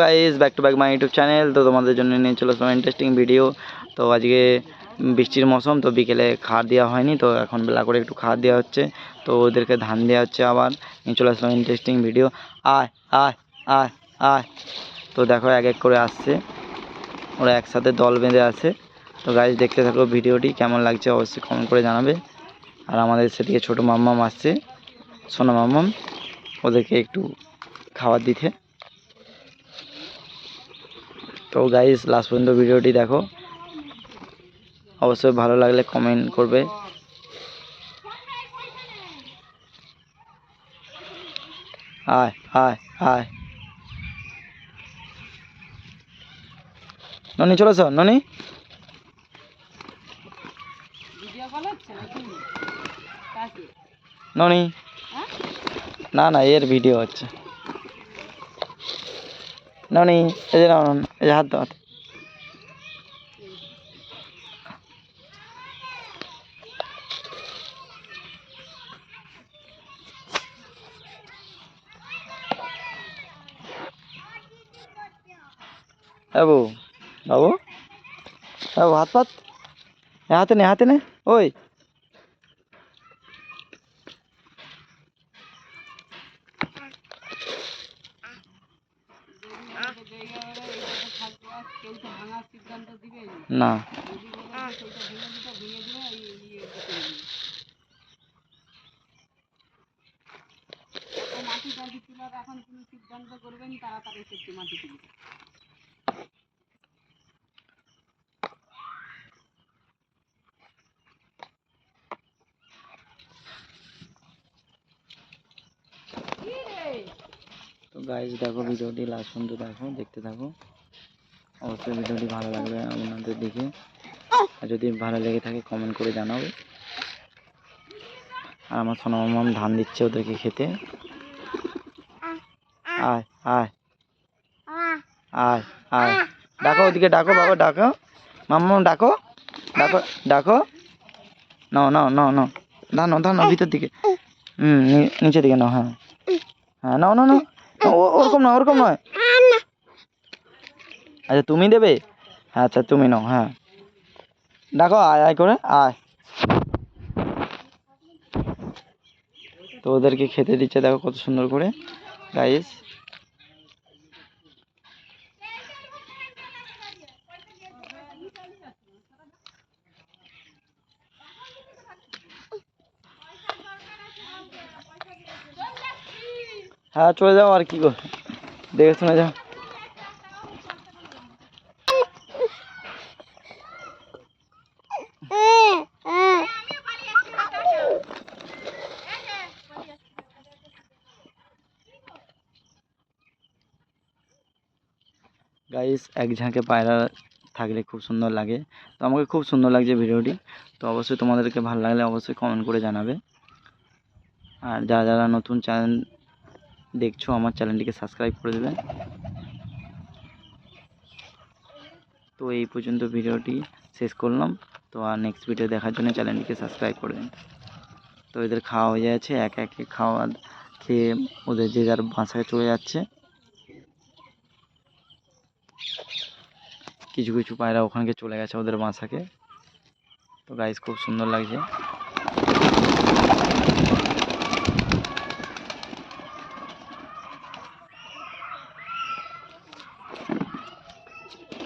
Guys back to back my YouTube channel তো তোমাদের জন্য নিয়ে চলে আসলাম ইন্টারেস্টিং ভিডিও তো আজকে বৃষ্টির মৌসুম, তো বিকেলে খাওয়ার দেওয়া হয়নি, তো এখন বেলা করে একটু খাওয়ার দেওয়া হচ্ছে। তো ওদেরকে ধান দেওয়া হচ্ছে আবার, নিয়ে চলে আসলাম ইন্টারেস্টিং ভিডিও আয় আয় আয় আয়। তো দেখো এক এক করে আসছে। ওরা একসাথে দল বেঁধে আছে। তো গাইজ দেখতে থাকো ভিডিওটি কেমন লাগছে অবশ্যই কমেন্ট করে জানাবে। আর আমাদের সেদিকে ছোটো মাম্মাম আসছে, সোনা মাম্মাম, ওদেরকে একটু খাবার দিতে। তো গাইস লাস্ট পর্যন্ত ভিডিওটি দেখো। অবশ্যই ভালো লাগলে কমেন্ট করবে। আয় আয় আয় ননি চলেছ ননি। ননি। হ্যাঁ? না না এর ভিডিও হচ্ছে। ননি এই যে নাও, নাও, এই যে হাত দাও। বাবু বাবু বাবু হাত পাত। হাতে নে হাতে নে। ওই কেউ তো ভাঙার সিদ্ধান্ত দিবে না যদি বলে যে সেইটা ভেঙে দিতে ভেঙে দিবে এই এই এটা করে দিবে ও মাটি টাটি তোলার এখন সিদ্ধান্ত করবেন তাড়াতাড়ি মাটি তুলবে তো গাইজ দেখো ভিডিওটি লাস্ট পর্যন্ত দেখো, দেখতে থাকো। অবশ্যই ভিডিওটি ভালো লাগবে আপনাদের দেখে। আর যদি ভালো লেগে থাকে কমেন্ট করে জানাও। আর আমার সোনা মাম ধান দিচ্ছে ওদেরকে খেতে। আয় আয়। আয় আয়। ডাকো ওদিকে, ডাকো বাবা, ডাকো। মাম্মা ডাকো। ডাকো ডাকো। নাও নাও নাও নাও। ধানো ধানো ভিতর দিকে। হুম নিচের দিকে নাও হ্যাঁ। হ্যাঁ নাও নাও নাও। ওরকম নয় ওরকম নয়। আচ্ছা তুমি দেবে? আচ্ছা তুমি নাও হ্যাঁ। ডাকো, আয় আয় করে, আয়। তো ওদেরকে খেতে দিচ্ছে, দেখো কত সুন্দর করে। গাইস হ্যাঁ চলে যাও আর কি গো। দেখে শুনে যাও। গাইস এক ঝাঁকে পায়রা থাকলে খুব সুন্দর লাগে। তো আমাকে খুব সুন্দর লাগছে ভিডিওটি। তো অবশ্যই তোমাদেরকে ভালো লাগলে অবশ্যই কমেন্ট করে জানাবে। আর যারা যারা নতুন চ্যানেল দেখছ, আমার চ্যানেলটিকে সাবস্ক্রাইব করে দেবে। তো এই পর্যন্ত ভিডিওটি শেষ করলাম। তো আর নেক্সট ভিডিও দেখার জন্য চ্যানেলটিকে সাবস্ক্রাইব করে দিন। তো এদের খাওয়া হয়ে যাচ্ছে, এক একে খাওয়া খেয়ে ওদের যে যার বাসায় চলে যাচ্ছে। কিছু কিছু পায়রা ওখানকে চলে গেছে ওদের বাসাকে। তো গাইস খুব সুন্দর লাগছে।